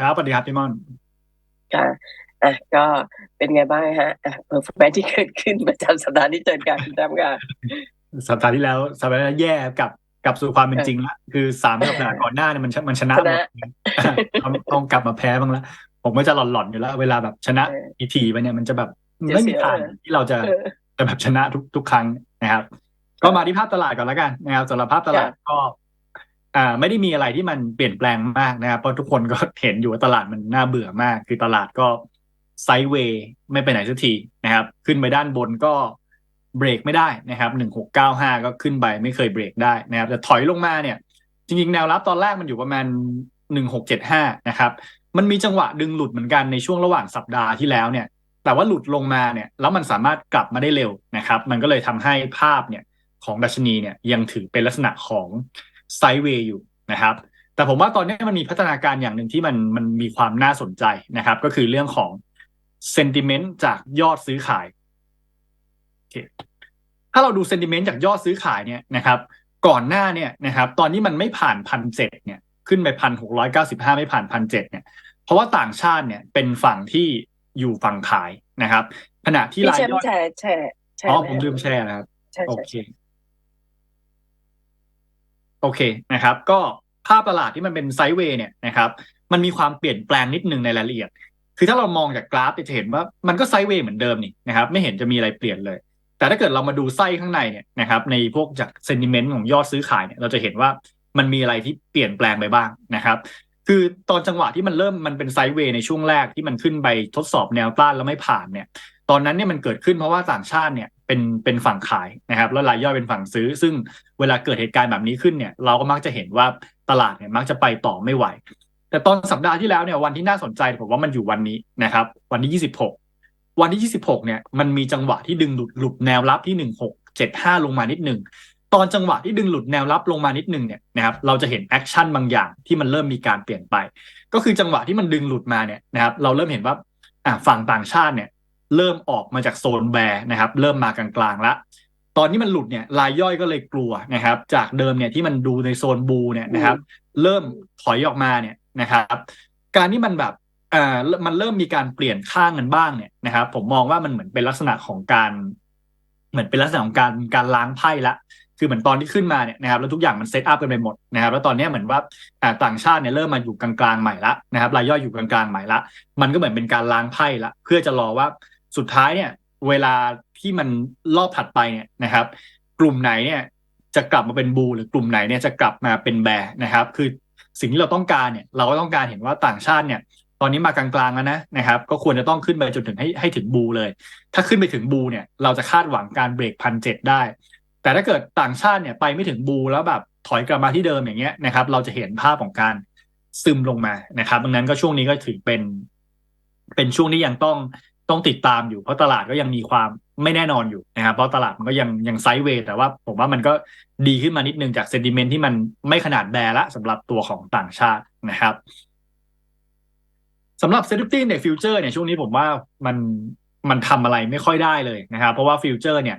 ครับสวัสดีครับพี่ม่อนค่ะอะก็เป็นไงบ้างฮะอะเออแมที่เกิดขึ้นประจำสัปดาห์ที่เจอกันคุณตั้มค่ะสัปดาห์ที่แล้วสัปดาห์ที่แล้วแย่กลับกลับสู่ความเป็นเออจริงละคือสามสัปดาห์ก่อนหน้าเนี่ยมันชมันชนะชหมนะดต้องต้องกลับมาแพ้บ้างละผมก็จะหลอนๆอยู่แล้ว เวลาแบบชนะเอออีทีไปเนี่ยมันจะแบบเสียไม่มีเสียทางเออที่เราจะเออจะแบบชนะทุกทุกครั้งนะครับ ก็มาที่ภาพตลาดก่อนแล้วกันนะครับสำหรับภาพตลาดก็ อ่าไม่ได้มีอะไรที่มันเปลี่ยนแปลงมากนะครับเพราะทุกคนก็เห็นอยู่ว่าตลาดมันน่าเบื่อมาก คือตลาดก็ไซด์เวย์ไม่ไปไหนสักทีนะครับ ขึ้นไปด้านบนก็เบรกไม่ได้นะครับหนึ่งหกเก้าห้าก็ขึ้นไปไม่เคยเบรกได้นะครับแต่ถอยลงมาเนี่ย จริงๆ แนวรับตอนแรกมันอยู่ประมาณหนึ่งหกเจ็ดห้านะครับมันมีจังหวะดึงหลุดเหมือนกันในช่วงระหว่างสัปดาห์ที่แล้วเนี่ย แต่ว่าหลุดลงมาเนี่ยแล้วมันสามารถกลับมาได้เร็วนะครับ มันก็เลยทำให้ภาพเนี่ยของดัชนีเนี่ยยังถือเป็นลักษณะของ ไซด์เวย์อยู่นะครับ แต่ผมว่าตอนนี้มันมีพัฒนาการอย่างหนึ่งที่มันมันมีความน่าสนใจนะครับ ก็คือเรื่องของเซนติเมนต์จากยอดซื้อขายโอเคถ้าเราดูเซนติเมนต์จากยอดซื้อขายเนี่ยนะครับ ก่อนหน้าเนี่ยนะครับ ตอนนี้มันไม่ผ่านพันเจ็ดเนี่ย ขึ้นไปพันหกร้อยเก้าสิบห้าไม่ผ่านพันเจ็ดเนี่ย เพราะว่าต่างชาติเนี่ยเป็นฝั่งที่อยู่ฝั่งขายนะครับ ขณะที่พี่รายแชยมอดป์แชร์แชร์แชร์อ๋อไหผมลืมแชร์นะครับใช่โอใช่เค โอเคนะครับ ก็ภาพตลาดที่มันเป็นไซด์เวย์เนี่ยนะครับมันมีความเปลี่ยนแปลงนิดนึงในรายละเอียด คือถ้าเรามองจากกราฟจะเห็นว่ามันก็ไซด์เวย์เหมือนเดิมนี่นะครับไม่เห็นจะมีอะไรเปลี่ยนเลย แต่ถ้าเกิดเรามาดูไส้ข้างในเนี่ยนะครับในพวกจากเซนติเมนต์ของยอดซื้อขายเนี่ยเราจะเห็นว่ามันมีอะไรที่เปลี่ยนแปลงไปบ้างนะครับ คือตอนจังหวะที่มันเริ่มมันเป็นไซด์เวย์ในช่วงแรกที่มันขึ้นไปทดสอบแนวต้านแล้วไม่ผ่านเนี่ย ตอนนั้นเนี่ยมันเกิดขึ้นเพราะว่าต่างชาติเนี่ยเป็นเป็นฝั่งขายนะครับแล้วรายย่อยเป็นฝั่งซื้อ ซึ่งเวลาเกิดเหตุการณ์แบบนี้ขึ้นเนี่ยเราก็มักจะเห็นว่าตลาดเนี่ยมักจะไปต่อไม่ไหว แต่ตอนสัปดาห์ที่แล้วเนี่ยวันที่น่าสนใจผมว่ามันอยู่วันนี้นะครับวันที่ 26 วันที่ 26เนี่ยมันมีจังหวะที่ดึงหลุดหลุดแนวรับที่ 1675 ลงมานิดหนึ่งตอนจังหวะที่ดึงหลุดแนวรับลงมานิดหนึ่งเนี่ยนะครับเราจะเห็นแอคชั่นบางอย่างที่มันเริ่มมีการเปลี่ยนไป ก็คือจังหวะที่มันดึงหลุดมาเนี่ยนะครับเราเริ่มเห็นว่าอะฝั่งต่างชาติเนี่ย เริ่มออกมาจากโซนแบร์นะครับ เริ่มมากลางๆแล้วตอนนี้มันหลุดเนี่ยรายย่อยก็เลยกลัวนะครับ จากเดิมเนี่ยที่มันดูในโซนบูเนี่ยนะครับ เริ่มถอยออกมาเนี่ยนะครับ การที่มันแบบอ่ามันเริ่มมีการเปลี่ยนข้างกันบ้างเนี่ยนะครับ ผมมองว่ามันเหมือนเป็นลักษณะของการ เหมือนเป็นลักษณะของการการล้างไพ่ละคือเหมือนตอนที่ขึ้นมาเนี่ยนะครับแล้วทุกอย่างมันเซตอัพกันไปหมดนะครับแล้วตอนนี้เหมือนว่าอ่าต่างชาติเนี่ยเริ่มมาอยู่กลางๆใหม่ละนะครับรายย่อยอยู่กลางๆใหม่ละ มันก็เหมือนเป็นการล้างไพ่ละเพื่อจะรอว่า สุดท้ายเนี่ยเวลาที่มันรอบถัดไปเนี่ยนะครับ กลุ่มไหนเนี่ยจะกลับมาเป็นบู หรือกลุ่มไหนเนี่ยจะกลับมาเป็นแบร์นะครับ คือสิ่งที่เราต้องการเนี่ย เราก็ต้องการเห็นว่าต่างชาติเนี่ย ตอนนี้มากลางๆแล้วนะนะครับ ก็ควรจะต้องขึ้นไปจนถึงให้ให้ถึงบูเลย ถ้าขึ้นไปถึงบูเนี่ย เราจะคาดหวังการเบรกพันเจ็ดได้ แต่ถ้าเกิดต่างชาติเนี่ยไปไม่ถึงบูแล้วแบบถอยกลับมาที่เดิมอย่างเงี้ยนะครับ เราจะเห็นภาพของการซึมลงมานะครับดังนั้นก็ช่วงนี้ก็ถือเป็น เป็นช่วงที่ยังต้อง ต้องติดตามอยู่เพราะตลาดก็ยังมีความไม่แน่นอนอยู่นะครับเพราะตลาดมันก็ยังยังไซด์เวย์แต่ว่าผมว่ามันก็ดีขึ้นมานิดนึงจากเซนติเมนต์ที่มันไม่ขนาดแบร์ละสำหรับตัวของต่างชาตินะครับสำหรับ Safety Index Future เนี่ยช่วงนี้ผมว่ามันมันทำอะไรไม่ค่อยได้เลยนะครับ เพราะว่าฟิวเจอร์เนี่ย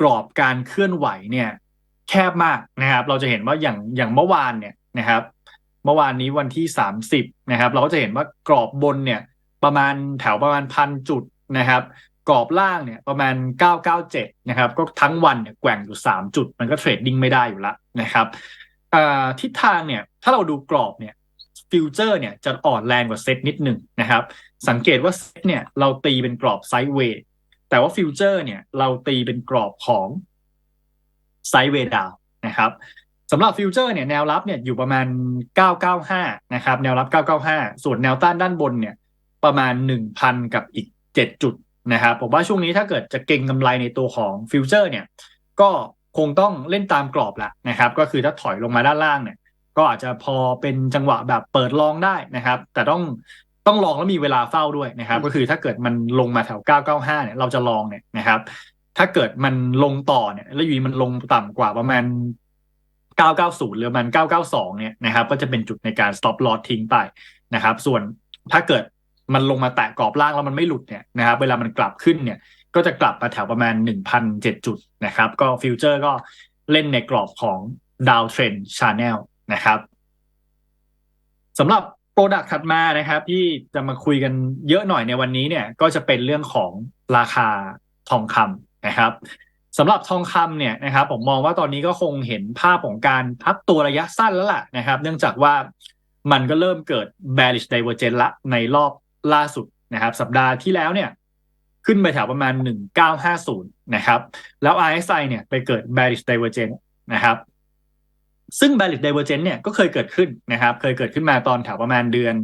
กรอบการเคลื่อนไหวเนี่ยแคบมากนะครับ เราจะเห็นว่าอย่างอย่างเมื่อวานเนี่ยนะครับ เมื่อวานนี้วันที่สามสิบนะครับ เราก็จะเห็นว่ากรอบบนเนี่ย ประมาณแถวประมาณพันจุดนะครับกรอบล่างเนี่ยประมาณเก้าเก้าเจ็ดนะครับ ก็ทั้งวันเนี่ยแกว่งอยู่สามจุด มันก็เทรดดิ้งไม่ได้อยู่แล้วนะครับทิศทางเนี่ยถ้าเราดูกรอบเนี่ยฟิวเจอร์เนี่ยจะอ่อนแรงกว่าเซตนิดหนึ่งนะครับ สังเกตว่าเซตเนี่ยเราตีเป็นกรอบไซด์เวย์แต่ว่าฟิวเจอร์เนี่ยเราตีเป็นกรอบของไซด์เวย์ดาวนะครับสำหรับฟิวเจอร์เนี่ยแนวรับเนี่ยอยู่ประมาณ 995 นะครับ แนวรับ 995 ส่วนแนวต้านด้านบนเนี่ย ประมาณ 1,000 กับอีก 7 จุดนะครับผมว่าช่วงนี้ถ้าเกิดจะเก็งกำไรในตัวของฟิวเจอร์เนี่ยก็คงต้องเล่นตามกรอบละนะครับ ก็คือถ้าถอยลงมาด้านล่างเนี่ย ก็อาจจะพอเป็นจังหวะแบบเปิดลองได้นะครับ แต่ต้องต้องลองแล้วมีเวลาเฝ้าด้วยนะครับ ก็คือถ้าเกิดมันลงมาแถว 995 เนี่ยเราจะลองเนี่ยนะครับ ถ้าเกิดมันลงต่อเนี่ย แล้วอยู่ดีมันลงต่ำกว่าประมาณ 990 หรือมัน 992 เนี่ยนะครับ ก็จะเป็นจุดในการ stop loss ทิ้งไปนะครับ ส่วนถ้าเกิด มันลงมาแตะกรอบล่างแล้วมันไม่หลุดเนี่ยนะครับเวลามันกลับขึ้นเนี่ย ก็จะกลับมาแถวประมาณ 1,007 จุดนะครับ ก็ฟิวเจอร์ก็เล่นในกรอบของ down trend channel นะครับสำหรับโปรดักต์ถัดมานะครับ ที่จะมาคุยกันเยอะหน่อยในวันนี้เนี่ย ก็จะเป็นเรื่องของราคาทองคำนะครับสำหรับทองคำเนี่ยนะครับ ผมมองว่าตอนนี้ก็คงเห็นภาพของการพักตัวระยะสั้นแล้วล่ะนะครับเนื่องจากว่ามันก็เริ่มเกิด bearish divergence ละในรอบ ล่าสุดนะครับ สัปดาห์ที่แล้วเนี่ย ขึ้นไปแถวประมาณ 1950 นะครับ แล้ว RSI เนี่ยไปเกิด bearish divergence นะครับ ซึ่ง bearish divergence เนี่ยก็เคยเกิดขึ้นนะครับ เคยเกิดขึ้นมาตอนแถวประมาณเดือน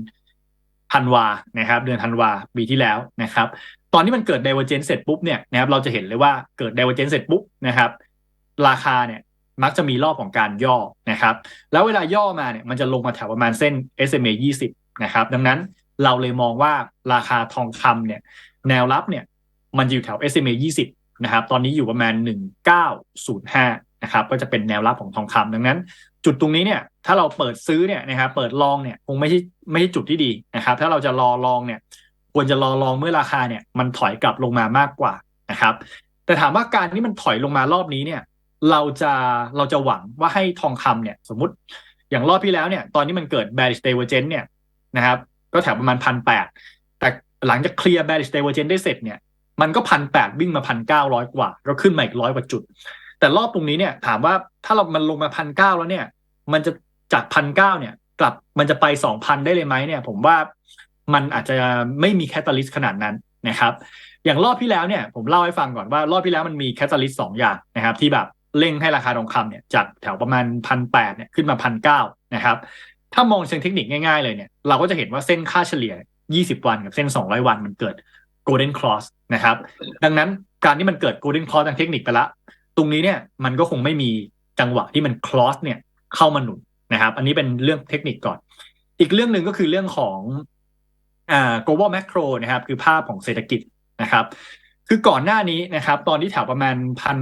ธันวานะครับ เดือนธันวาปีที่แล้วนะครับ ตอนที่มันเกิด divergence เสร็จปุ๊บเนี่ยนะครับ เราจะเห็นเลยว่าเกิด divergence เสร็จปุ๊บนะครับ ราคาเนี่ยมักจะมีรอบของการย่อนะครับ แล้วเวลาย่อมาเนี่ยมันจะลงมาแถวประมาณเส้น SMA 20 นะครับ ดังนั้น เราเลยมองว่าราคาทองคำเนี่ย แนวรับเนี่ย มันอยู่แถว SMA 20 นะครับ ตอนนี้อยู่ประมาณ 1905 นะครับ ก็จะเป็นแนวรับของทองคำดังนั้น จุดตรงนี้เนี่ย ถ้าเราเปิดซื้อเนี่ยนะครับเปิดลองเนี่ยคงไม่ใช่ไม่ใช่จุดที่ดีนะครับ ถ้าเราจะรอลองเนี่ย ควรจะรอลองเมื่อราคาเนี่ย มันถอยกลับลงมามากกว่านะครับ แต่ถามว่าการที่มันถอยลงมารอบนี้เนี่ย เราจะเราจะหวังว่าให้ทองคำเนี่ย สมมติอย่างรอบที่แล้วเนี่ย ตอนนี้มันเกิด bearish divergence เนี่ยนะครับ ก็แถวประมาณพันแปดแต่หลังจากเคลียร์ bearish divergence ได้เสร็จเนี่ยมันก็พันแปดวิ่งมาพันเก้าร้อยกว่าก็ขึ้นมาอีกร้อยกว่าจุด แต่รอบตรงนี้เนี่ยถามว่าถ้าเรามันลงมาพันเก้าแล้วเนี่ย มันจะจากพันเก้าเนี่ย กลับมันจะไปสองพันได้เลยไหมเนี่ย ผมว่ามันอาจจะไม่มีแคตตาลิสต์ขนาดนั้นนะครับ อย่างรอบที่แล้วเนี่ย ผมเล่าให้ฟังก่อนว่ารอบที่แล้วมันมีแคตตาลิสต์สองอย่างนะครับ ที่แบบเร่งให้ราคาทองคำเนี่ยจากแถวประมาณพันแปดเนี่ยขึ้นมาพันเก้านะครับ ถ้ามองเชิงเทคนิคง่ายๆเลยเนี่ย เราก็จะเห็นว่าเส้นค่าเฉลี่ย 20 วันกับเส้น 200 วันมันเกิด golden cross นะครับ ดังนั้นการที่มันเกิด golden cross ทางเทคนิคไปละ ตรงนี้เนี่ยมันก็คงไม่มีจังหวะที่มัน cross เนี่ยเข้ามาหนุนนะครับ อันนี้เป็นเรื่องเทคนิคก่อน อีกเรื่องหนึ่งก็คือเรื่องของอ่า global macro นะครับ คือภาพของเศรษฐกิจนะครับ คือก่อนหน้านี้นะครับ ตอนที่แถวประมาณพัน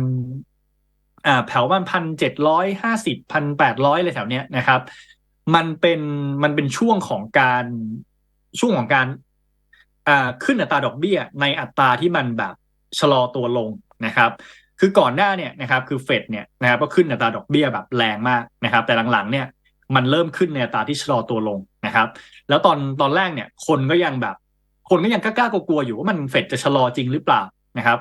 อ่าแถวประมาณพันเจ็ดร้อยห้าสิบพันแปดร้อยอะไรแถวเนี้ยนะครับ มันเป็นมันเป็นช่วงของการช่วงของการอ่าขึ้นอัตราดอกเบี้ย ในอัตราที่มันแบบชะลอตัวลงนะครับ คือก่อนหน้าเนี่ยนะครับคือเฟดเนี่ยนะครับก็ขึ้นอัตราดอกเบี้ยแบบแรงมากนะครับ แต่หลังๆเนี่ยมันเริ่มขึ้นในอัตราที่ชะลอตัวลงนะครับ แล้วตอนตอนแรกเนี่ยคนก็ยังแบบ คนก็ยังกล้ากลัวๆอยู่ว่ามันเฟดจะชะลอจริงหรือเปล่านะครับ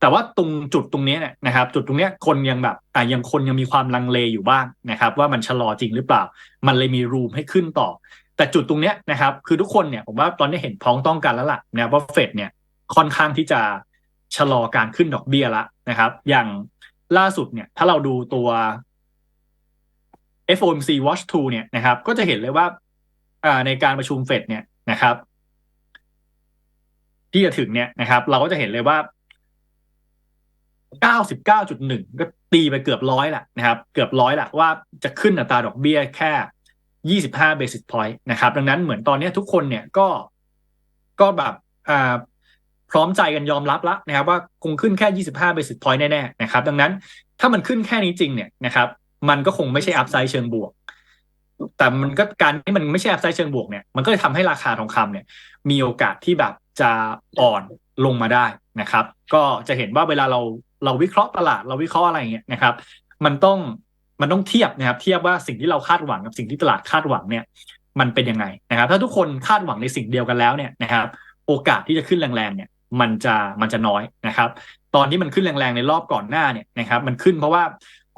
แต่ว่าตรงจุดตรงนี้เนี่ยนะครับ จุดตรงนี้คนยังแบบอ่ายังคนยังมีความลังเลอยู่บ้างนะครับ ว่ามันชะลอจริงหรือเปล่า มันเลยมีรูมให้ขึ้นต่อ แต่จุดตรงนี้นะครับ คือทุกคนเนี่ยผมว่าตอนนี้เห็นพ้องต้องกันแล้วล่ะนะว่าเฟดเนี่ยค่อนข้างที่จะชะลอการขึ้นดอกเบี้ยละนะครับ อย่างล่าสุดเนี่ยถ้าเราดูตัว FOMC Watch 2เนี่ยนะครับ ก็จะเห็นเลยว่าอ่าในการประชุมเฟดเนี่ยนะครับ ที่จะถึงเนี่ยนะครับ เราก็จะเห็นเลยว่า 99.1 ก็ตีไปเกือบร้อยละนะครับ เกือบร้อยละว่าจะขึ้นอัตราดอกเบี้ยแค่ 25 basis point นะครับ ดังนั้นเหมือนตอนนี้ทุกคนเนี่ยก็ก็แบบอ่าพร้อมใจกันยอมรับล้วนะครับ ว่าคงขึ้นแค่ 25 basis point แน่ๆนะครับ ดังนั้นถ้ามันขึ้นแค่นี้จริงเนี่ยนะครับ มันก็คงไม่ใช่อัพไซด์เชิงบวก แต่มันก็การที่มันไม่ใช่อัพไซด์เชิงบวกเนี่ยมันก็เลยทำให้ราคาทองคำเนี่ย มีโอกาสที่แบบจะอ่อนลงมาได้นะครับ ก็จะเห็นว่าเวลาเรา เราวิเคราะห์ตลาดเราวิเคราะห์อะไรเงี้ยนะครับ มันต้องมันต้องเทียบนะครับเทียบว่าสิ่งที่เราคาดหวังกับสิ่งที่ตลาดคาดหวังเนี่ย มันเป็นยังไงนะครับ ถ้าทุกคนคาดหวังในสิ่งเดียวกันแล้วเนี่ยนะครับ โอกาสที่จะขึ้นแรงๆเนี่ย มันจะมันจะน้อยนะครับ ตอนที่มันขึ้นแรงๆในรอบก่อนหน้าเนี่ยนะครับ มันขึ้นเพราะว่า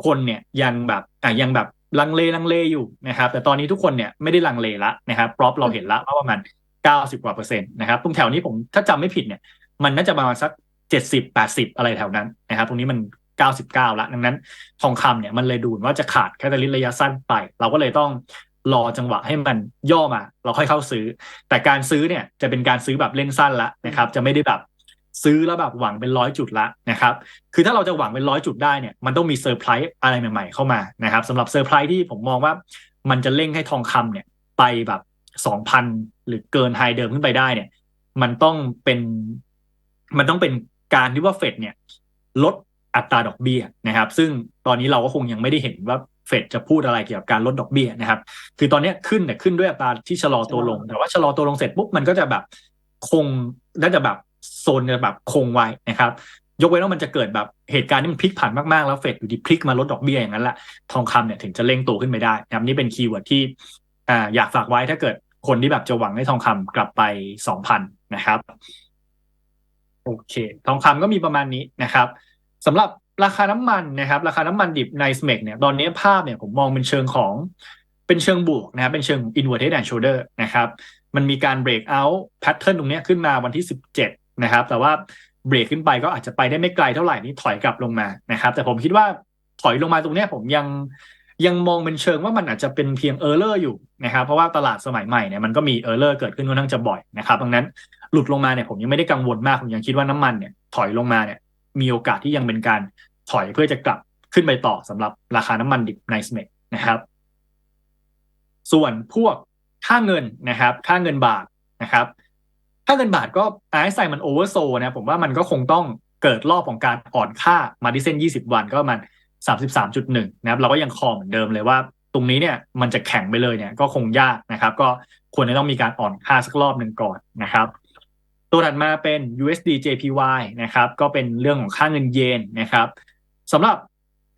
คนเนี่ยยังแบบอะยังแบบลังเลลังเลอยู่นะครับ แต่ตอนนี้ทุกคนเนี่ยไม่ได้ลังเลละนะครับปรอบเราเห็นละว่าประมาณเก้าสิบกว่าเปอร์เซ็นต์นะครับตรงแถวนี้ผมถ้าจำไม่ผิดเนี่ย มันน่าจะประมาณสัก เจ็ดสิบแปดสิบอะไรแถวนั้นนะครับ ตรงนี้มันเก้าสิบเก้าละดังนั้น ทองคำเนี่ยมันเลยดูว่าจะขาดแคตาลิสระยะสั้นไป เราก็เลยต้องรอจังหวะให้มันย่อมา เราค่อยเข้าซื้อ แต่การซื้อเนี่ยจะเป็นการซื้อแบบเล่นสั้นละนะครับ จะไม่ได้แบบซื้อแล้วแบบหวังเป็นร้อยจุดละนะครับ คือถ้าเราจะหวังเป็นร้อยจุดได้เนี่ย มันต้องมีเซอร์ไพรส์อะไรใหม่ๆเข้ามานะครับสำหรับเซอร์ไพรส์ที่ผมมองว่า มันจะเร่งให้ทองคำเนี่ยไปแบบสองพันหรือเกินไฮเดิมขึ้นไปได้เนี่ย มันต้องเป็น มันต้องเป็น การที่ว่าเฟดเนี่ยลดอัตราดอกเบี้ยนะครับ ซึ่งตอนนี้เราก็คงยังไม่ได้เห็นว่าเฟดจะพูดอะไรเกี่ยวกับการลดดอกเบี้ยนะครับ คือตอนนี้ขึ้นแต่ขึ้นด้วยอัตราที่ชะลอตัวลง แต่ว่าชะลอตัวลงเสร็จปุ๊บมันก็จะแบบคงน่าจะแบบโซนจะแบบคงไว้นะครับ ยกเว้นว่ามันจะเกิดแบบเหตุการณ์ที่มันพลิกผันมากๆแล้วเฟดอยู่ดีพลิกมาลดดอกเบี้ยอย่างนั้นแหละทองคำเนี่ยถึงจะเร่งตัวขึ้นไปได้นะครับนี่เป็นคีย์เวิร์ดที่อ่าอยากฝากไว้ถ้าเกิดคนที่แบบจะหวังให้ทองคำกลับไปสองพันนะครับ โอเค ทองคำก็มีประมาณนี้นะครับสำหรับราคาน้ำมันนะครับ ราคาน้ำมันดิบในสเมกเนี่ยตอนนี้ภาพเนี่ยผมมองเป็นเชิงของเป็นเชิงบวกนะครับเป็นเชิง inverted and shoulder นะครับมันมีการ break out pattern ตรงนี้ขึ้นมาวันที่ 17 นะครับ แต่ว่าเบรกขึ้นไปก็อาจจะไปได้ไม่ไกลเท่าไหร่นี่ถอยกลับลงมานะครับ แต่ผมคิดว่าถอยลงมาตรงนี้ผมยังยังมองเป็นเชิงว่ามันอาจจะเป็นเพียงเออร์เลอร์อยู่นะครับ เพราะว่าตลาดสมัยใหม่เนี่ยมันก็มีเออร์เลอร์เกิดขึ้นค่อนข้างจะบ่อยนะครับดังนั้น หลุดลงมาเนี่ยผมยังไม่ได้กังวลมาก ผมยังคิดว่าน้ำมันเนี่ยถอยลงมาเนี่ยมีโอกาสที่ยังเป็นการถอยเพื่อจะกลับขึ้นไปต่อสำหรับราคาน้ำมันดิบในสเมกนะครับ ส่วนพวกค่าเงินนะครับ ค่าเงินบาทนะครับ ค่าเงินบาทก็ไอซ์ไซมันโอเวอร์โซนะผมว่ามันก็คงต้องเกิดรอบของการอ่อนค่ามาที่เส้น 20 วันก็มัน33.1 นะครับ เราก็ยังคอเหมือนเดิมเลยว่า ตรงนี้เนี่ยมันจะแข็งไปเลยเนี่ยก็คงยากนะครับ ก็ควรจะต้องมีการอ่อนค่าสักรอบหนึ่งก่อนนะครับ ตัวถัดมาเป็น USD JPY นะครับ ก็เป็นเรื่องของค่าเงินเยนนะครับสำหรับ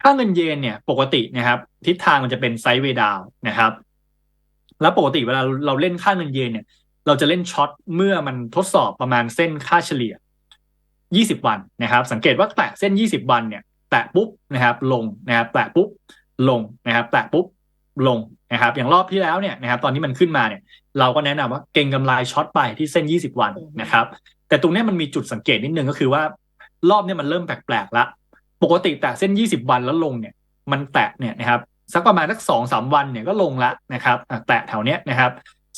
ค่าเงินเยนเนี่ยปกตินะครับ ทิศทางมันจะเป็นไซด์เวย์ดาวนะครับ แล้วปกติเวลาเราเล่นค่าเงินเยนเนี่ย เราจะเล่นช็อตเมื่อมันทดสอบประมาณเส้นค่าเฉลี่ย 20 วันนะครับ สังเกตว่าแตะเส้น 20 วันเนี่ย แตะปุ๊บนะครับ ลงนะครับ แตะปุ๊บลงนะครับ แตะปุ๊บลงนะครับ อย่างรอบที่แล้วเนี่ยนะครับ ตอนนี้มันขึ้นมาเนี่ย เราก็แนะนำว่าเก่งกำไรช็อตไปที่เส้น 20 วันนะครับ แต่ตรงนี้มันมีจุดสังเกตนิดนึงก็คือว่า รอบนี้มันเริ่มแปลกๆละปกติแตะเส้น 20 วันแล้วลงเนี่ยมันแตะเนี่ยนะครับสักประมาณสักสองสามวันเนี่ยก็ลงละนะครับแตะแถวเนี้ยนะครับ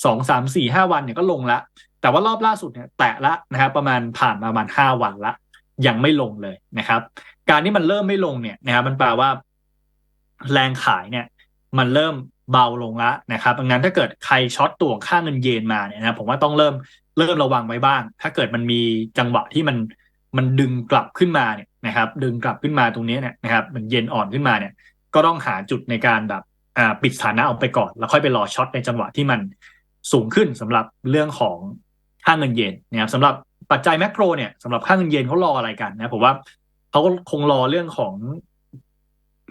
สองสามสี่ห้าวันเนี่ยก็ลงละ แต่ว่ารอบล่าสุดเนี่ยแตะละนะครับประมาณผ่านมาประมาณห้าวันละ ยังไม่ลงเลยนะครับ การที่มันเริ่มไม่ลงเนี่ยนะครับมันแปลว่า แรงขายเนี่ย มันเริ่ม เบาลงละนะครับดังนั้นถ้าเกิดใครช็อตตัวค่าเงินเยนมาเนี่ยนะผมว่าต้องเริ่มเริ่มระวังไว้บ้าง ถ้าเกิดมันมีจังหวะที่มันมันดึงกลับขึ้นมาเนี่ยนะครับ ดึงกลับขึ้นมาตรงนี้เนี่ยนะครับมันเย็นอ่อนขึ้นมาเนี่ย ก็ต้องหาจุดในการแบบอ่าปิดสถานะออกไปก่อน แล้วค่อยไปรอช็อตในจังหวะที่มันสูงขึ้นสำหรับเรื่องของค่าเงินเยนนะครับสำหรับปัจจัยแมกโรเนี่ยสำหรับค่าเงินเยนเขารออะไรกันนะผมว่าเขาก็คงรอเรื่องของ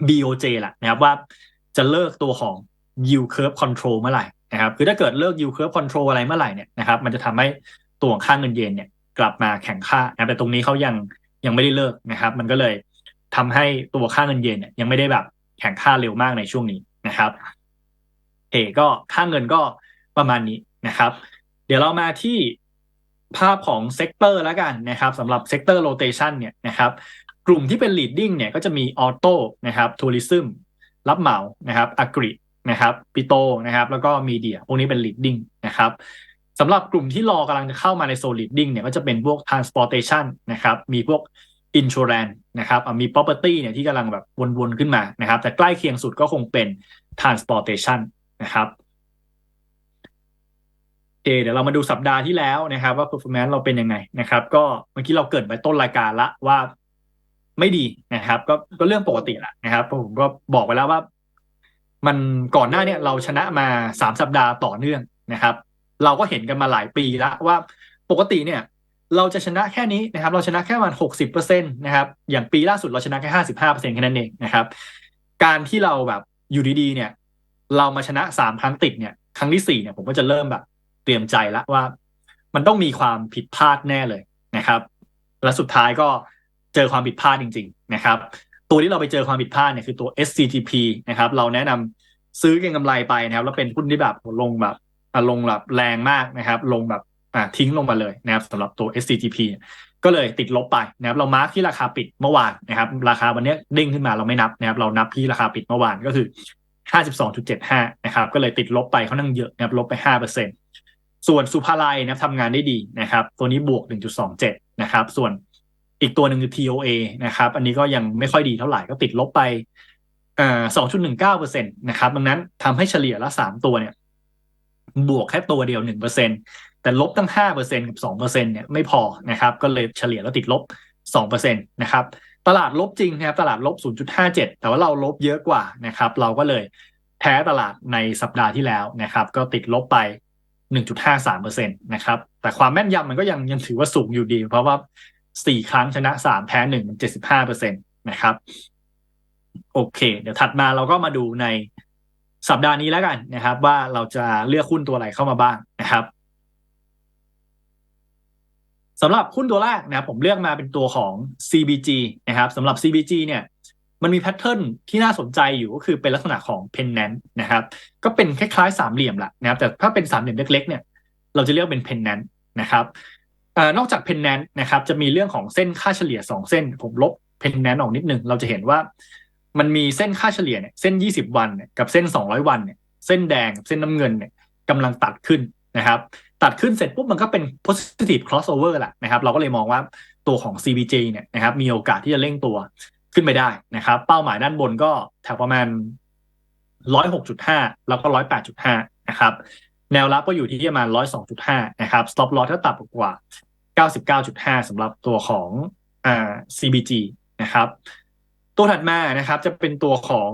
BOJ แหละนะครับว่าจะเลิกตัวของ yield curve control เมื่อไหร่นะครับคือถ้าเกิดเลิก yield curve control อะไรเมื่อไหร่เนี่ยนะครับมันจะทำให้ตัวค่าเงินเยนเนี่ยกลับมาแข่งค่านะแต่ตรงนี้เขายังยังไม่ได้เลิกนะครับ มันก็เลยทำให้ตัวค่าเงินเยนเนี่ยยังไม่ได้แบบแข่งค่าเร็วมากในช่วงนี้นะครับเอก็ค่าเงินก็ประมาณนี้นะครับ เดี๋ยวเรามาที่ภาพของเซกเตอร์แล้วกันนะครับสำหรับเซกเตอร์โรเตชันเนี่ยนะครับ กลุ่มที่เป็น leading เนี่ยก็จะมีออโต้นะครับทัวริซึมรับเหมานะครับอักริ นะครับปิโตนะครับ แล้วก็มีเดียพวกนี้เป็น leading นะครับสำหรับกลุ่มที่รอกำลังจะเข้ามาในโซลิดดิ้งเนี่ยก็จะเป็นพวก transportation นะครับ มีพวก insurance นะครับมี property เนี่ยที่กำลังแบบวนๆขึ้นมานะครับ แต่ใกล้เคียงสุดก็คงเป็น transportation นะครับเอเดี๋ยวเรามาดูสัปดาห์ที่แล้วนะครับ ว่า performance เราเป็นยังไงนะครับ ก็เมื่อกี้เราเกิดไปต้นรายการละว่าไม่ดีนะครับ ก็ก็เรื่องปกติแหละนะครับผมก็บอกไปแล้วว่า มันก่อนหน้าเนี่ยเราชนะมาสามสัปดาห์ต่อเนื่องนะครับ เราก็เห็นกันมาหลายปีแล้วว่าปกติเนี่ย เราจะชนะแค่นี้นะครับ เราชนะแค่ประมาณหกสิบเปอร์เซ็นตนะครับอย่างปีล่าสุดเราชนะแค่ห้าสิบห้าเปอร์เซ็นแค่นั้นเองนะครับ การที่เราแบบอยู่ดีๆเนี่ย เรามาชนะสามครั้งติดเนี่ย ครั้งที่สี่เนี่ยผมก็จะเริ่มแบบ เตรียมใจแล้วว่า มันต้องมีความผิดพลาดแน่เลยนะครับ และสุดท้ายก็เจอความผิดพลาดจริง ๆ นะครับ ตัวที่เราไปเจอความผิดพลาดเนี่ยคือตัว SCTP นะครับ เราแนะนำซื้อเก็งกำไรไปนะครับ แล้วเป็นหุ้นที่แบบลงแบบลงแบบแรงมากนะครับ ลงแบบอ่าทิ้งลงมาเลยนะครับสำหรับตัว SCTP ก็เลยติดลบไปนะครับ เรามาร์กที่ราคาปิดเมื่อวานนะครับ ราคาวันนี้เด้งขึ้นมาเราไม่นับนะครับ เรานับที่ราคาปิดเมื่อวานก็คือ52.75นะครับ ก็เลยติดลบไปเขานั่งเยอะนะครับ ลบไป5%ส่วนสุภาลัยนะครับทำงานได้ดีนะครับ ตัวนี้บวก1.27นะครับ ส่วน อีกตัวหนึ่งคือ TOA นะครับ อันนี้ก็ยังไม่ค่อยดีเท่าไหร่ก็ติดลบไปอ่า2.19%นะครับ ดังนั้นทำให้เฉลี่ยละ3ตัวเนี่ย บวกแค่ตัวเดียว1%แต่ลบตั้ง5%กับ2%เนี่ยไม่พอนะครับ ก็เลยเฉลี่ยแล้วติดลบ2%นะครับ ตลาดลบจริงนะครับ ตลาดลบ0.57แต่ว่าเราลบเยอะกว่านะครับ เราก็เลยแพ้ตลาดในสัปดาห์ที่แล้วนะครับ ก็ติดลบไป1.53%นะครับ แต่ความแม่นยำมันก็ยังยังถือว่าสูงอยู่ดี เพราะว่า สี่ครั้งชนะสามแพ้หนึ่งเจ็ดสิบห้าเปอร์เซ็นตนะครับ โอเค เดี๋ยวถัดมาเราก็มาดูในสัปดาห์นี้แล้วกันนะครับ ว่าเราจะเลือกหุ้นตัวอะไรเข้ามาบ้างนะครับสำหรับหุ้นตัวแรกนะครับผมเลือกมาเป็นตัวของ CBG นะครับสำหรับ CBG เนี่ย มันมีแพทเทิร์นที่น่าสนใจอยู่ก็คือเป็นลักษณะของเพนแนนนะครับ ก็เป็นคล้ายๆสามเหลี่ยมแหละนะครับ แต่ถ้าเป็นสามเหลี่ยมเล็กๆเนี่ย เราจะเรียกเป็นเพนแนนนะครับ อนอกจากเพนแนนนะครับจะมีเรื่องของเส้นค่าเฉลี่ยสองเส้น ผมลบเพนแนนออกนิดนึงเราจะเห็นว่ามันมีเส้นค่าเฉลี่ยเนี่ยเส้น 20 วันเนี่ยกับเส้น 200 วันเนี่ยเส้นแดงเส้นน้ำเงินเนี่ยกำลังตัดขึ้นนะครับ ตัดขึ้นเสร็จปุ๊บมันก็เป็น positive crossover แหละนะครับ เราก็เลยมองว่าตัวของ CBJ เนี่ยนะครับมีโอกาสที่จะเร่งตัวขึ้นไปได้นะครับ เป้าหมายด้านบนก็แถวประมาณ 106.5 แล้วก็ 108.5 นะครับ แนวรับก็อยู่ที่ประมาณ102.5นะครับ stop loss ถ้าต่ำกว่า99.5สำหรับตัวของอ่า CBG นะครับ ตัวถัดมานะครับจะเป็นตัวของ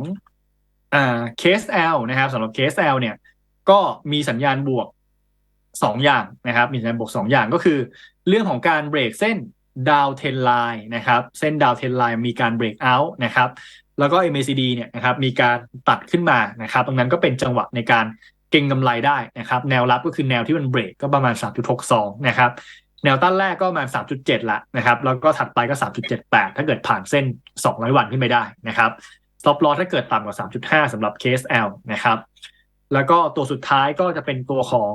อ่า KSL นะครับสำหรับ KSL เนี่ย ก็มีสัญญาณบวกสองอย่างนะครับ มีสัญญาณบวกสองอย่างก็คือ เรื่องของการเบรกเส้นดาวเทนไลน์นะครับเส้นดาวเทนไลน์มีการเบรกเอาท์นะครับแล้วก็ MACD เนี่ยนะครับมีการตัดขึ้นมานะครับตรงนั้นก็เป็นจังหวะในการ เก็งกำไรได้นะครับแนวรับก็คือแนวที่มันเบรกก็ประมาณ 3.62 นะครับแนวต้านแรกก็ประมาณ 3.7 ละนะครับแล้วก็ถัดไปก็ 3.78 ถ้าเกิดผ่านเส้น 200 วันขึ้นไปได้นะครับ stop loss ถ้าเกิดต่ำกว่า 3.5สำหรับ KSL นะครับแล้วก็ตัวสุดท้ายก็จะเป็นตัวของ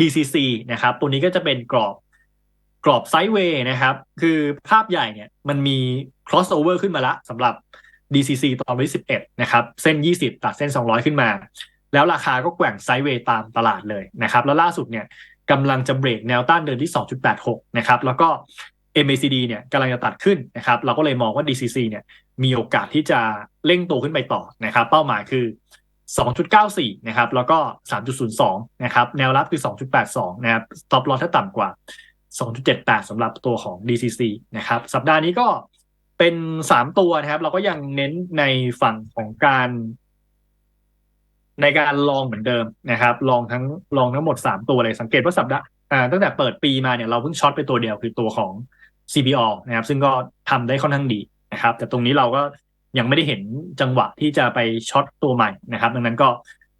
DCC นะครับ ตัวนี้ก็จะเป็นกรอบกรอบไซด์เวย์นะครับ คือภาพใหญ่เนี่ยมันมี crossover ขึ้นมาละสำหรับ DCC ตอนวันที่11 นะครับ เส้น 20 ตัดเส้น 200 ขึ้นมา แล้วราคาก็แกว่งไซด์เวย์ตามตลาดเลยนะครับ แล้วล่าสุดเนี่ยกำลังจะเบรกแนวต้านเดินที่ 2.86 นะครับ แล้วก็ MACD เนี่ยกำลังจะตัดขึ้นนะครับ เราก็เลยมองว่า DCC เนี่ยมีโอกาสที่จะเร่งตัวขึ้นไปต่อนะครับ เป้าหมายคือ 2.94 นะครับ แล้วก็ 3.02 นะครับ แนวรับคือ 2.82 นะครับ stop loss ถ้าต่ำกว่า 2.78 สำหรับตัวของ DCC นะครับ สัปดาห์นี้ก็เป็น 3 ตัวนะครับ เราก็ยังเน้นในฝั่งของการ ในการลองเหมือนเดิมนะครับ ลองทั้งลองทั้งหมด 3 ตัวเลยสังเกตว่าสัปดาห์ตั้งแต่เปิดปีมาเนี่ยเราเพิ่งช็อตไปตัวเดียวคือตัวของ CPO นะครับ ซึ่งก็ทำได้ค่อนข้างดีนะครับ แต่ตรงนี้เราก็ยังไม่ได้เห็นจังหวะที่จะไปช็อตตัวใหม่นะครับ ดังนั้นก็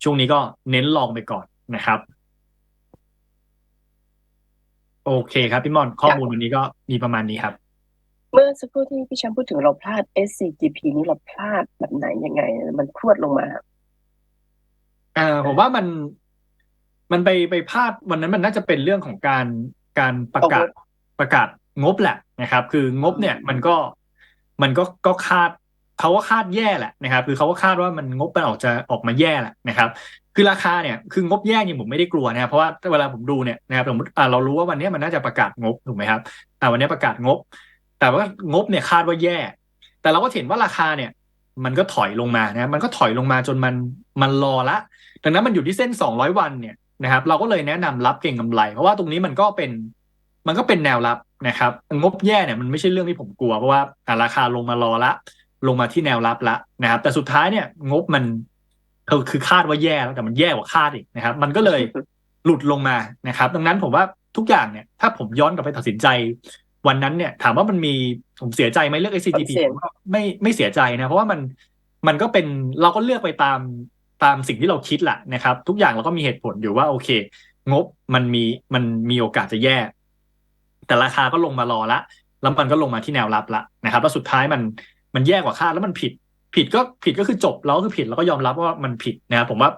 ช่วงนี้ก็เน้นลองไปก่อนนะครับ โอเคครับพี่มอนข้อมูลวันนี้ก็มีประมาณนี้ครับ เมื่อสักครู่ที่พี่แชมป์พูดถึงเราพลาด SCGP นี้เราพลาดแบบไหนยังไง มันพรวดลงมา อ่าผมว่ามันมันไปไปพลาดวันนั้นมันน่าจะเป็นเรื่องของการการประกาศประกาศงบแหละนะครับ คืองบเนี่ยมันก็มันก็ก็คาดเขาก็คาดแย่แหละนะครับ คือเขาก็คาดว่ามันงบมันออกจะออกมาแย่แหละนะครับ คือราคาเนี่ยคืองบแย่เนี่ยผมไม่ได้กลัวนะครับเพราะว่าเวลาผมดูเนี่ยนะครับสมมติอ่าเรารู้ว่าวันนี้มันน่าจะประกาศงบถูกไหมครับอ่าวันนี้ประกาศงบ แต่ว่างบเนี่ยคาดว่าแย่ แต่เราก็เห็นว่าราคาเนี่ย มันก็ถอยลงมานะมันก็ถอยลงมาจนมันมันรอละดังนั้นมันอยู่ที่เส้น 200 วันเนี่ยนะครับ เราก็เลยแนะนำรับเก่งกำไร เพราะว่าตรงนี้มันก็เป็นมันก็เป็นแนวรับนะครับ งบแย่เนี่ยมันไม่ใช่เรื่องที่ผมกลัว เพราะว่าราคาลงมารอละ ลงมาที่แนวรับละนะครับ แต่สุดท้ายเนี่ย งบมันเออคือคาดว่าแย่แล้วแต่มันแย่กว่าคาดอีกนะครับ มันก็เลยหลุดลงมานะครับ ดังนั้นผมว่าทุกอย่างเนี่ย ถ้าผมย้อนกลับไปตัดสินใจ วันนั้นเนี่ย ถามว่ามันมีผมเสียใจไหมเลือก SCGP ไม่ไม่เสียใจนะ เพราะว่ามันมันก็เป็นเราก็เลือกไปตามตามสิ่งที่เราคิดแหละนะครับ ทุกอย่างเราก็มีเหตุผลอยู่ว่าโอเค งบมันมีมันมีโอกาสจะแย่ แต่ราคาก็ลงมารอละแล้วมันก็ลงมาที่แนวรับละนะครับแล้วสุดท้ายมันมันแย่กว่าคาดแล้วมันผิด ผิดก็ผิดก็คือจบแล้วก็คือผิดแล้วก็ยอมรับว่ามันผิดนะครับผมว่า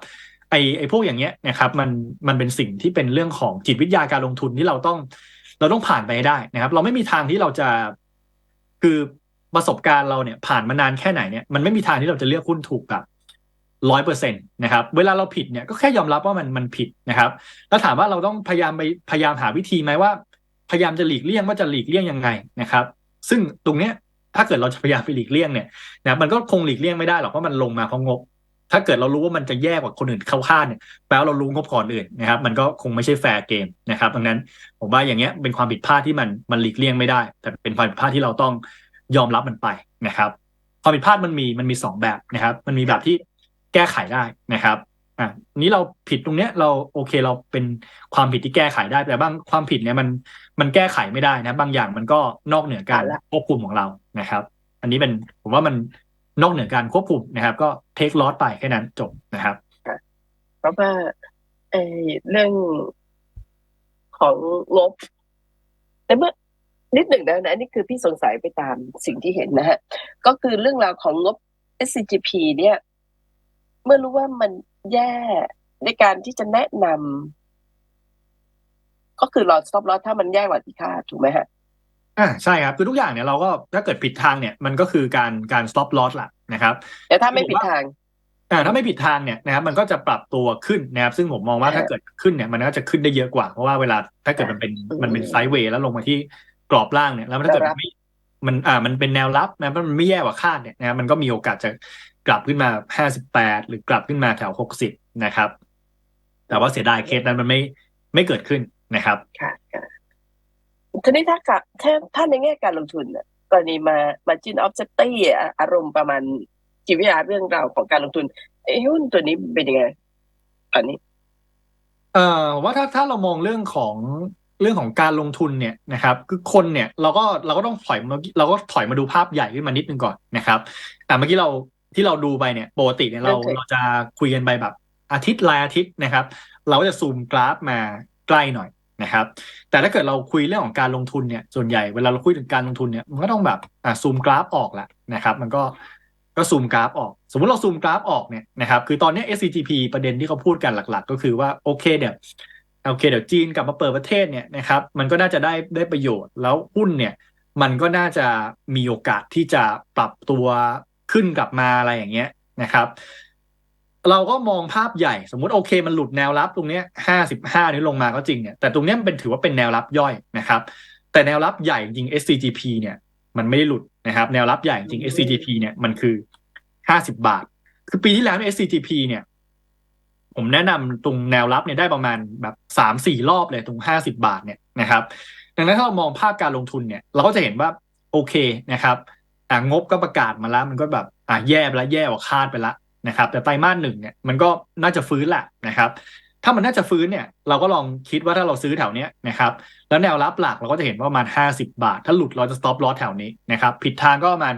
ไอ้ไอ้พวกอย่างเงี้ยนะครับ มันมันเป็นสิ่งที่เป็นเรื่องของจิตวิทยาการลงทุนที่เราต้อง เราต้องผ่านไปให้ได้นะครับ เราไม่มีทางที่เราจะคือประสบการณ์เราเนี่ยผ่านมานานแค่ไหนเนี่ยมันไม่มีทางที่เราจะเลือกหุ้นถูกแบบร้อยเปอร์เซ็นตนะครับเวลาเราผิดเนี่ยก็แค่ยอมรับว่ามันมันผิดนะครับ แล้วถามว่าเราต้องพยายามไปพยายามหาวิธีไหมว่า พยายามจะหลีกเลี่ยงว่าจะหลีกเลี่ยงยังไงนะครับ ซึ่งตรงเนี้ยถ้าเกิดเราจะพยายามไปหลีกเลี่ยงเนี่ยนะมันก็คงหลีกเลี่ยงไม่ได้หรอกเพราะมันลงมาเพราะงบ ถ้าเกิดเรารู้ว่ามันจะแย่กว่าคนอื่นเข้าคาดเนี่ยแปลว่าเรารู้งบก่อนอื่นนะครับ มันก็คงไม่ใช่แฟร์เกมนะครับดังนั้นผมว่าอย่างเงี้ยเป็นความผิดพลาดที่มันมันหลีกเลี่ยงไม่ได้ แต่เป็นความผิดพลาดที่เราต้องยอมรับมันไปนะครับ ความผิดพลาดมันมีมันมีสองแบบนะครับ มันมีแบบที่แก้ไขได้นะครับอะนี้เราผิดตรงเนี้ยเราโอเคเราเป็นความผิดที่แก้ไขได้ แต่บางความผิดเนี่ยมันมันแก้ไขไม่ได้นะ บางอย่างมันก็นอกเหนือการควบคุมของเรานะครับ อันนี้เป็นผมว่ามัน นอกเหนือการควบคุมนะครับ ก็เทคลอสไปแค่นั้นจบนะครับเพราะว่าไอ้เรื่องของงบแต่เมื่อนิดหนึ่งนะนะนี่คือพี่สงสัยไปตามสิ่งที่เห็นนะฮะ ก็คือเรื่องราวของงบ SCGP เนี่ย เมื่อรู้ว่ามันแย่ในการที่จะแนะนำก็คือรอสต็อปลอถ้ามันแย่กว่าที่คาดถูกไหมฮะ อ่าใช่ครับคือทุกอย่างเนี่ยเราก็ถ้าเกิดผิดทางเนี่ยมันก็คือการการ stop loss ละนะครับแต่ถ้าไม่ผิดทางอ่าถ้าไม่ผิดทางเนี่ยนะครับมันก็จะปรับตัวขึ้นนะครับซึ่งผมมองว่าอ่าถ้าเกิดขึ้นเนี่ยมันก็จะขึ้นได้เยอะกว่า เพราะว่าเวลาถ้าเกิดมันเป็นอืมมันเป็นไซด์เวย์แล้วลงมาที่กรอบล่างเนี่ยแล้วถ้าเกิดแนวรับมันไม่มันอ่ามันเป็นแนวรับนะมันไม่แย่กว่าคาดเนี่ยนะครับมันก็มีโอกาสจะกลับขึ้นมา58หรือกลับขึ้นมาแถว60นะครับ แต่ว่าเสียดายเคสนั้นมันไม่ไม่เกิดขึ้นนะครับค่ะค่ะ ทีนี้ถ้ากะถ้าถ้าในแง่การลงทุนน่ะกรณีมามาจินออฟเซตตี้อารมณ์ประมาณจิตวิทยาเรื่องราวของการลงทุนเอ้หุ้นตัวนี้เป็นยังไงอันนี้ เอ่อว่าถ้าถ้าเรามองเรื่องของเรื่องของการลงทุนเนี่ยนะครับ คือคนเนี่ยเราก็เราก็ต้องถอยมาเราก็ถอยมาดูภาพใหญ่ขึ้นมานิดนึงก่อนนะครับอ่าเมื่อกี้เราที่เราดูไปเนี่ยปกติเนี่ยเราโอเคเราจะคุยกันไปแบบอาทิตย์รายอาทิตย์นะครับ เราก็จะซูมกราฟมาใกล้หน่อย นะครับ แต่ถ้าเกิดเราคุยเรื่องของการลงทุนเนี่ยส่วนใหญ่เวลาเราคุยถึงการลงทุนเนี่ยมันก็ต้องแบบอ่าซูมกราฟออกแหละนะครับ มันก็ก็ซูมกราฟออก สมมุติเราซูมกราฟออกเนี่ยนะครับคือตอนนี้ SCGP ประเด็นที่เขาพูดกันหลัก ๆ ก็คือว่าโอเคเดี๋ยวโอเคเดี๋ยวจีนกลับมาเปิดประเทศเนี่ยนะครับมันก็น่าจะได้ได้ประโยชน์แล้วหุ้นเนี่ยมันก็น่าจะมีโอกาสที่จะปรับตัวขึ้นกลับมาอะไรอย่างเงี้ยนะครับ เราก็มองภาพใหญ่สมมติโอเค มันหลุดแนวรับตรงนี้ห้าสิบห้านี้ลงมาก็จริงเนี่ยแต่ตรงนี้มันเป็นถือว่าเป็นแนวรับย่อยนะครับ แต่แนวรับใหญ่จริง SCGP เนี่ย มันไม่ได้หลุดนะครับ แนวรับใหญ่จริง SCGP เนี่ยมันคือห้าสิบาท คือปีที่แล้วเนี่ย SCGP เนี่ย ผมแนะนำตรงแนวรับเนี่ยได้ประมาณแบบสามสี่รอบเลยตรงห้าสิบาทเนี่ยนะครับ ดังนั้นถ้าเรามองภาพการลงทุนเนี่ย เราก็จะเห็นว่าโอเคนะครับงบก็ประกาศมาแล้วมันก็แบบอ่าแย่ไปแล้วแย่กว่าคาดไปล้ว นะครับ แต่ไตรมาสหนึ่งเนี่ยมันก็น่าจะฟื้นแหละนะครับ ถ้ามันน่าจะฟื้นเนี่ย เราก็ลองคิดว่าถ้าเราซื้อแถวเนี้ยนะครับแล้วแนวรับหลักเราก็จะเห็นว่าประมาณห้าสิบาท ถ้าหลุดเราจะ stop loss แถวนี้นะครับผิดทางก็ประมาณ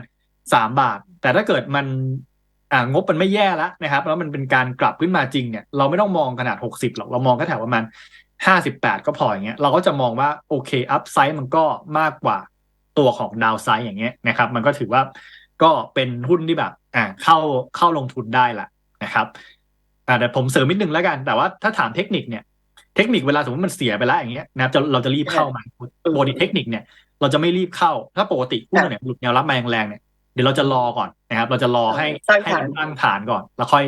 สามบาท แต่ถ้าเกิดมันงบมันไม่แย่แล้วนะครับ แล้วมันเป็นการกลับขึ้นมาจริงเนี่ยเราไม่ต้องมองขนาดหกสิบหรอกเรามองแค่แถวประมาณห้าสิบแปดก็พออย่างเงี้ยเราก็จะมองว่าโอเคอัพไซด์มันก็มากกว่าตัวของดาวไซด์อย่างเงี้ยนะครับ มันก็ถือว่าก็เป็นหุ้นที่แบบ อ่าเข้าเข้าลงทุนได้ละนะครับอ่าแต่ผมเสริมนิดนึงแล้วกัน แต่ว่าถ้าถามเทคนิคเนี่ยเทคนิคเวลาสมมติมันเสียไปแล้วอย่างเงี้ยนะครับจะเราจะรีบเข้ามาปกติเทคนิคเนี่ย เราจะไม่รีบเข้า ถ้าปกติหุ้นเนี่ยหลุดแนวรับมาแรงๆเนี่ยเดี๋ยวเราจะรอก่อนนะครับ เราจะรอให้สร้างให้ฐานมันตั้งฐานก่อน แล้วค่อย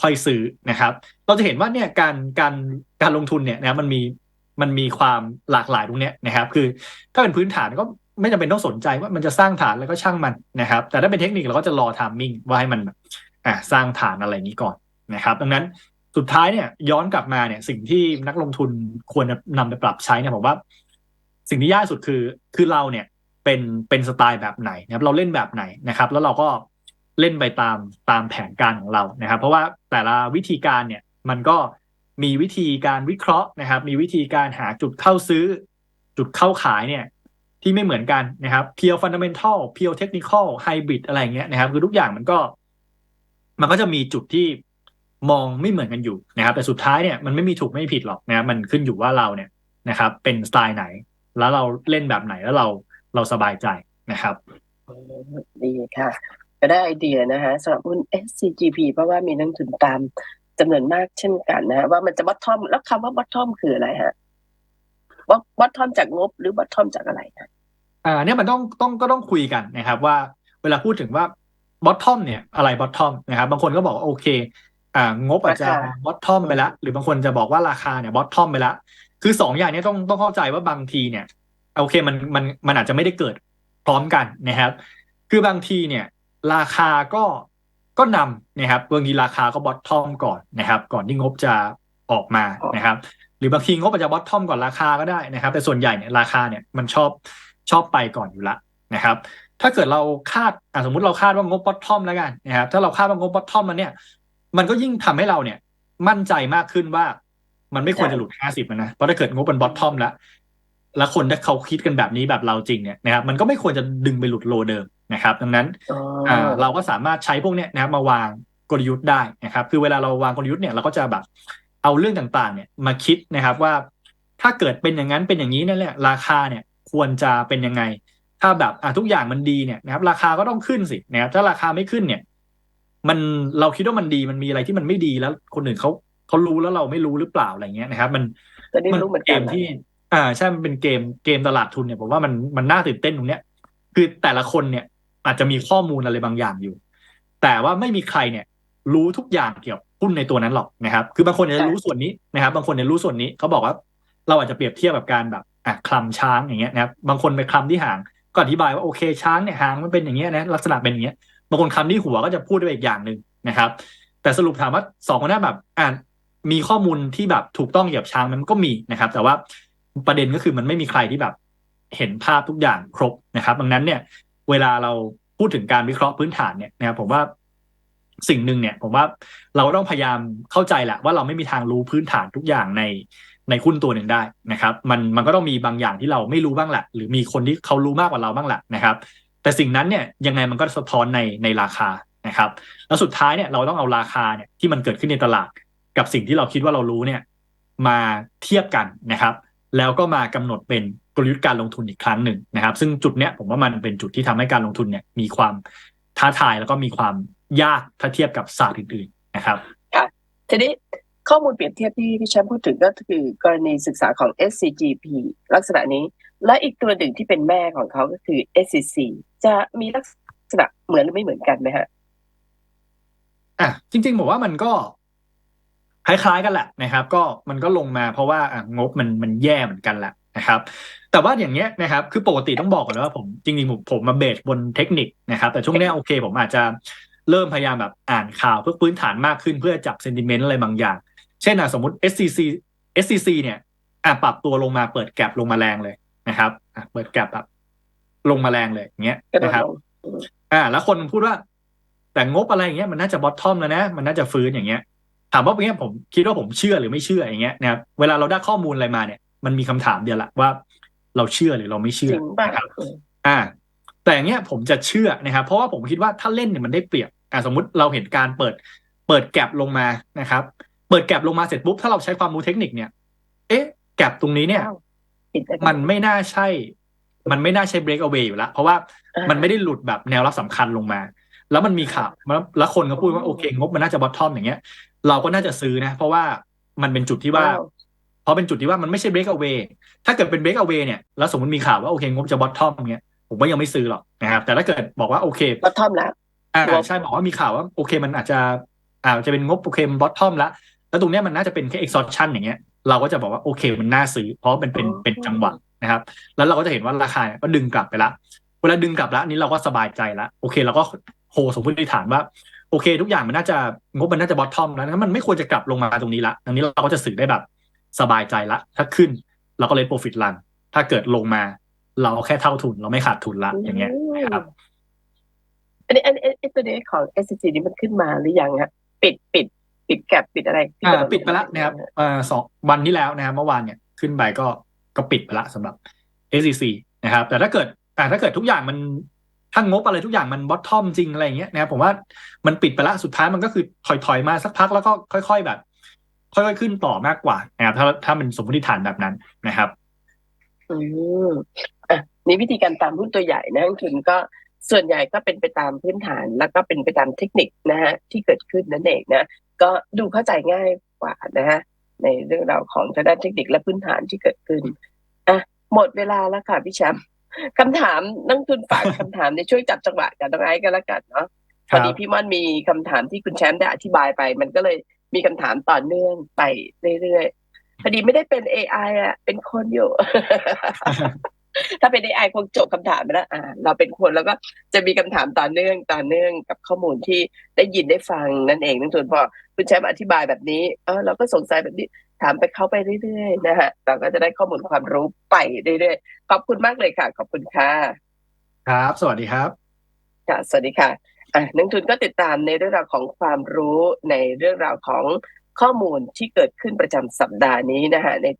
ค่อยซื้อนะครับ เราจะเห็นว่าเนี่ยการการการลงทุนเนี่ยนะครับมันมีมันมีความหลากหลายตรงเนี้ยนะครับ คือถ้าเป็นพื้นฐานก็ ไม่จำเป็นต้องสนใจว่ามันจะสร้างฐานแล้วก็ช่างมันนะครับ แต่ถ้าเป็นเทคนิคเราก็จะรอทามมิ่งว่าให้มันอ่าสร้างฐานอะไรนี้ก่อนนะครับ ดังนั้นสุดท้ายเนี่ยย้อนกลับมาเนี่ย สิ่งที่นักลงทุนควรจะนำไปปรับใช้เนี่ยผมว่า สิ่งที่ยากสุดคือคือเราเนี่ยเป็นเป็นสไตล์แบบไหนนะครับเราเล่นแบบไหนนะครับ แล้วเราก็เล่นไปตามตามแผนการของเรานะครับ เพราะว่าแต่ละวิธีการเนี่ยมันก็มีวิธีการวิเคราะห์นะครับ มีวิธีการหาจุดเข้าซื้อ จุดเข้าขายเนี่ย ที่ไม่เหมือนกันนะครับเพียวฟันดัมเ n นทัลเพียวเทคนิคอลไฮบริดอะไรเงี้ยนะครับ คือทุกอย่างมันก็ มันก็จะมีจุดที่มองไม่เหมือนกันอยู่นะครับ แต่สุดท้ายเนี่ยมันไม่มีถูกไม่มีผิดหรอกนะครับมันขึ้นอยู่ว่าเราเนี่ยนะครับ เป็นสไตล์ไหน แล้วเราเล่นแบบไหนแล้วเราเราสบายใจนะครับดีค่ะ ก็ได้ไอเดียนะฮะสำหรับหุ้น SCGP เพราะว่ามีนักลงทุนตามจำนวนมากเช่นกันนะฮะว่ามันจะบอททอม แล้วคำว่าบอททอมคืออะไรฮะ บอททอมจากงบ หรือบอททอมจากอะไรนะอ่าเนี่ยมันต้องต้องก็ต้องคุยกันนะครับ ว่าเวลาพูดถึงว่าบอททอมเนี่ยอะไรบอททอมนะครับ บางคนก็บอกว่าโอเค อ่างบอาจจะบอททอมไปแล้วหรือบางคนจะบอกว่าราคาเนี่ยบอททอมไปแล้วคือสองอย่างเนี้ต้องต้องเข้าใจว่าบางทีเนี่ยโอเคมันมันมันอาจจะไม่ได้เกิดพร้อมกันนะครับ คือบางทีเนี่ย ราคาก็ก็นำนะครับบางทีราคาก็บอททอมก่อนนะครับ ก่อนที่งบจะออกมานะครับห รือบางทีงบอาจจะบอททอมก่อนราคาก็ได้นะครับ แต่ส่วนใหญ่เนี่ยราคาเนี่ยมันชอบชอบไปก่อนอยู่ละนะครับ ถ้าเกิดเราคาดอะสมมุติเราคาดว่างบบอททอมแล้วกันนะครับ ถ้าเราคาดว่างบบอททอมมันเนี่ย มันก็ยิ่งทำให้เราเนี่ย มั่นใจมากขึ้นว่ามันไม่ควรจะหลุดห้าสิบนะเพราะถ้าเกิดงบเป็นบอททอมแล้วแล้วคนถ้าเขาคิดกันแบบนี้แบบเราจริงเนี่ยนะครับ มันก็ไม่ควรจะดึงไปหลุดโลเดิมนะครับ ดังนั้นอ๋ออ่าเราก็สามารถใช้พวกเนี้ยนะครับมาวางกลยุทธ์ได้นะครับ คือเวลาเราวางกลยุทธ์เนี่ยเราก็จะแบบ เอาเรื่องต่างๆ เนี่ยมาคิดนะครับว่า ถ้าเกิดเป็นอย่างนั้นเป็นอย่างนี้นั่นแหละราคาเนี่ยควรจะเป็นยังไง ถ้าแบบอะทุกอย่างมันดีเนี่ยนะครับ ราคาก็ต้องขึ้นสินะครับ ถ้าราคาไม่ขึ้นเนี่ย มันเราคิดว่ามันดีมันมีอะไรที่มันไม่ดีแล้ว คนอื่นเขาเขารู้แล้วเราไม่รู้หรือเปล่าอะไรเงี้ยนะครับ มันตอนนี้มันรู้เหมือนเกกันมที่ อ่าใช่มันเป็นเกมเกมตลาดทุนเนี่ยผมว่ามันมันน่าตื่นเต้นตรงเนี้ย คือแต่ละคนเนี่ยอาจจะมีข้อมูลอะไรบางอย่างอยู่ แต่ว่าไม่มีใครเนี่ย รู้ทุกอย่างเกี่ยวกับ หุ้นในตัวนั้นหรอกนะครับ คือบางคนเนี่ยรู้ส่วนนี้นะครับ บางคนเนี่ยรู้ส่วนนี้เขาบอกว่า เราอาจจะเปรียบเทียบกับการแบบอะคลำช้างอย่างเงี้ยนะครับ บางคนไปคลำที่หางก็อธิบายว่าโอเคช้างเนี่ยหางมันเป็นอย่างเงี้ยนะลักษณะเป็นอย่างเงี้ยบางคนคลำที่หัวก็จะพูดด้อีกอย่างหนึ่งนะครับ แต่สรุปถามว่าสองคนนั้นแบบอ่ามีข้อมูลที่แบบถูกต้องเกี่ยวกับช้างมันก็มีนะครับ แต่ว่าประเด็นก็คือมันไม่มีใครที่แบบเห็นภาพทุกอย่างครบนะครับดังนั้นเนี่ย เวลาเราพูดถึงการวิเคราะห์พื้นฐานเนี่ยนะครับผมว่า สิ่งหนึ่งเนี่ยผมว่าเราต้องพยายามเข้าใจแหละว่าเราไม่มีทางรู้พื้นฐานทุกอย่างในในหุ้นตัวหนึ่งได้นะครับมันมันก็ต้องมีบางอย่างที่เราไม่รู้บ้างแหละหรือมีคนที่เขารู้มากกว่าเราบ้างแหละนะครับ แต่สิ่งนั้นเนี่ยยังไงมันก็สะท้อนในในราคานะครับ แล้วสุดท้ายเนี่ยเราต้องเอาราคาเนี่ยที่มันเกิดขึ้นในตลาด กับสิ่งที่เราคิดว่าเรารู้เนี่ยมาเทียบกันนะครับ แล้วก็มากำหนดเป็นกลยุทธ์การลงทุนอีกครั้งหนึ่งนะครับ ซึ่งจุดเนี้ยผมว่ามันเป็นจุดที่ทำให้การลงทุนเนี่ยมีความท้าทายแล้วก็มีความ ยากถ้าเทียบกับศาสตร์อื่นๆนะครับทีนี้ข้อมูลเปรียบเทียบที่พี่แชมป์พูดถึงก็คือกรณีศึกษาของ SCGP ลักษณะนี้ และอีกตัวหนึ่งที่เป็นแม่ของเขาก็คือ SCC จะมีลักษณะเหมือนหรือไม่เหมือนกันไหมฮะอะจริงๆผมว่ามันก็คล้ายๆกันแหละนะครับ ก็มันก็ลงมาเพราะว่าอะงบมันมันแย่เหมือนกันแหละนะครับ แต่ว่าอย่างเงี้ยนะครับ คือปกติต้องบอกก่อนนะว่าผมจริงๆผมผมมาเบสบนเทคนิคนะครับ แต่ช่วงเนี้ยโอเค ผมอาจจะ เริ่มพยายามแบบอ่านข่าวเพื่อพื้นฐานมากขึ้นเพื่อจับเซนติเมนต์อะไรบางอย่าง เช่นอะสมมติ SCC SCC เนี่ยอะปรับตัวลงมาเปิดแกลบลงมาแรงเลยนะครับอะเปิดแกลบแบบลงมาแรงเลยอย่างเงี้ยกระโดดนะครับลงอ่า แล้วคนพูดว่า แต่งบอะไรอย่างเงี้ยมันน่าจะบอททอมแล้วนะ มันน่าจะฟื้นอย่างเงี้ย ถามว่าเนี้ยผมคิดว่าผมเชื่อหรือไม่เชื่ออย่างเงี้ยนะครับเวลาเราได้ข้อมูลอะไรมาเนี่ย มันมีคำถามเดียวละว่า เราเชื่อหรือเราไม่เชื่จอริงป่ะนะครับอ่า แต่อย่างเงี้ยผมจะเชื่อนะครับ เพราะว่าผมคิดว่าถ้าเล่นเนี่ยมันได้เปรียบ อ่าสมมุติเราเห็นการเปิดเปิดแก็บลงมานะครับ เปิดแก็บลงมาเสร็จปุ๊บถ้าเราใช้ความรู้เทคนิคเนี่ย เอ๊ะแก็บตรงนี้เนี่ยอ้าวปิดได้ไหมันไม่น่าใช่ มันไม่น่าใช่ break away อยู่แล้วเพราะว่าอ่ามันไม่ได้หลุดแบบแนวรับสำคัญลงมา แล้วมันมีข่าวแล้วแล้วคนก็พูดว่าอืมโอเค งบมันน่าจะ bottom อย่างเงี้ย เราก็น่าจะซื้อนะ เพราะว่ามันเป็นจุดที่ว่าอ้าวเพราะเป็นจุดที่ว่ามันไม่ใช่ break away ถ้าเกิดเป็น break away เนี่ย แล้วสมมติมีข่าวว่าโอเคงบจะ bottom อย่างเงี้ย ผมว่ายังไม่ซื้อหรอกนะครับ แต่ถ้าเกิดบอกว่าโอเคก็ท่อมแล้ว อ่าครับใช่บอกว่ามีข่าวว่าโอเคมันอาจจะอ่าจะเป็นงบโอเคมัน bottom แล้วแล้วตรงเนี้ยมันน่าจะเป็นแค่ exhaustion อย่างเงี้ย เราก็จะบอกว่าโอเคมันน่าซื้อ เพราะมันเป็นเป็นจังหวะนะครับ แล้วเราก็จะเห็นว่าราคาเนี่ยก็ดึงกลับไปละเวลาดึงกลับแล้วอันนี้เราก็สบายใจละโอเคเราก็โฮสมมติฐานว่าโอเค ทุกอย่างมันน่าจะงบมันน่าจะบอททอมแล้วงั้นมันไม่ควรจะกลับลงมาตรงนี้ละดังนี้เราก็จะสื่อได้แบบสบายใจละ ถ้าขึ้นเราก็เลยโปรฟิตลันถ้าเกิดลงมา เราแค่เท่าทุนเราไม่ขาดทุนละอย่างเงี้ยครับ อันนี้อันนี้อันนี้ตัวนี้ของ SCG นี่มันขึ้นมาหรือยังฮะปิดปิด ปิดแก็บปิดอะไรที่อ่าเราปิดไปแล้วนะครับเอ่อสองวันที่แล้วนะครับเมื่อวานเนี่ยขึ้นไปก็ก็ปิดไปละสำหรับ SEC นะครับ แต่ถ้าเกิดอ่าถ้าเกิดทุกอย่างมันถ้างบอะไรทุกอย่างมันบอททอมจริงอะไรอย่างเงี้ยนะครับผมว่ามันปิดไปละสุดท้ายมันก็คือถอยถอยๆมาสักพักแล้วก็ค่อย ๆแบบ ค่อยๆขึ้นต่อมากกว่านะครับถ้าถ้ามันสมมติฐานแบบนั้นนะครับอืมอะนี่วิธีการตามหุ้นตัวใหญ่นะนักลงทุนก็ ส่วนใหญ่ก็เป็นไปตามพื้นฐานแล้วก็เป็นไปตามเทคนิคนะฮะที่เกิดขึ้นนั่นเองนะก็ดูเข้าใจง่ายกว่านะฮะในเรื่องราวของทางด้านเทคนิคและพื้นฐานที่เกิดขึ้นอะหมดเวลาแล้วค่ะพี่แชมป์คำถามนักลงทุนฝากคำถามในช่วยจับจังหวะกันน้องไอ้กันแล้วกันเนาะพอดีพี่ม่อนมีคำถามที่คุณแชมป์ได้อธิบายไป มันก็เลยมีคำถามต่อเนื่องไปเรื่อยๆพอดีไม่ได้เป็น AI อะเป็นคนอยู่ ถ้าเป็น AI คงจบคำถามไปแล้วอ่าเราเป็นคนแล้วก็จะมีคำถามต่อเนื่องต่อเนื่องกับข้อมูลที่ได้ยินได้ฟังนั่นเองนั่นส่วนพอคุณแชมป์อธิบายแบบนี้เออเราก็สงสัยแบบนี้ถามไปเข้าไปเรื่อยๆนะฮะเราก็จะได้ข้อมูลความรู้ไปเรื่อยๆขอบคุณมากเลยค่ะ ขอบคุณค่ะครับ สวัสดีครับค่ะสวัสดีค่ะอะนักทุนก็ติดตามในเรื่องราวของความรู้ในเรื่องราวของข้อมูลที่เกิดขึ้นประจำสัปดาห์นี้นะฮะใน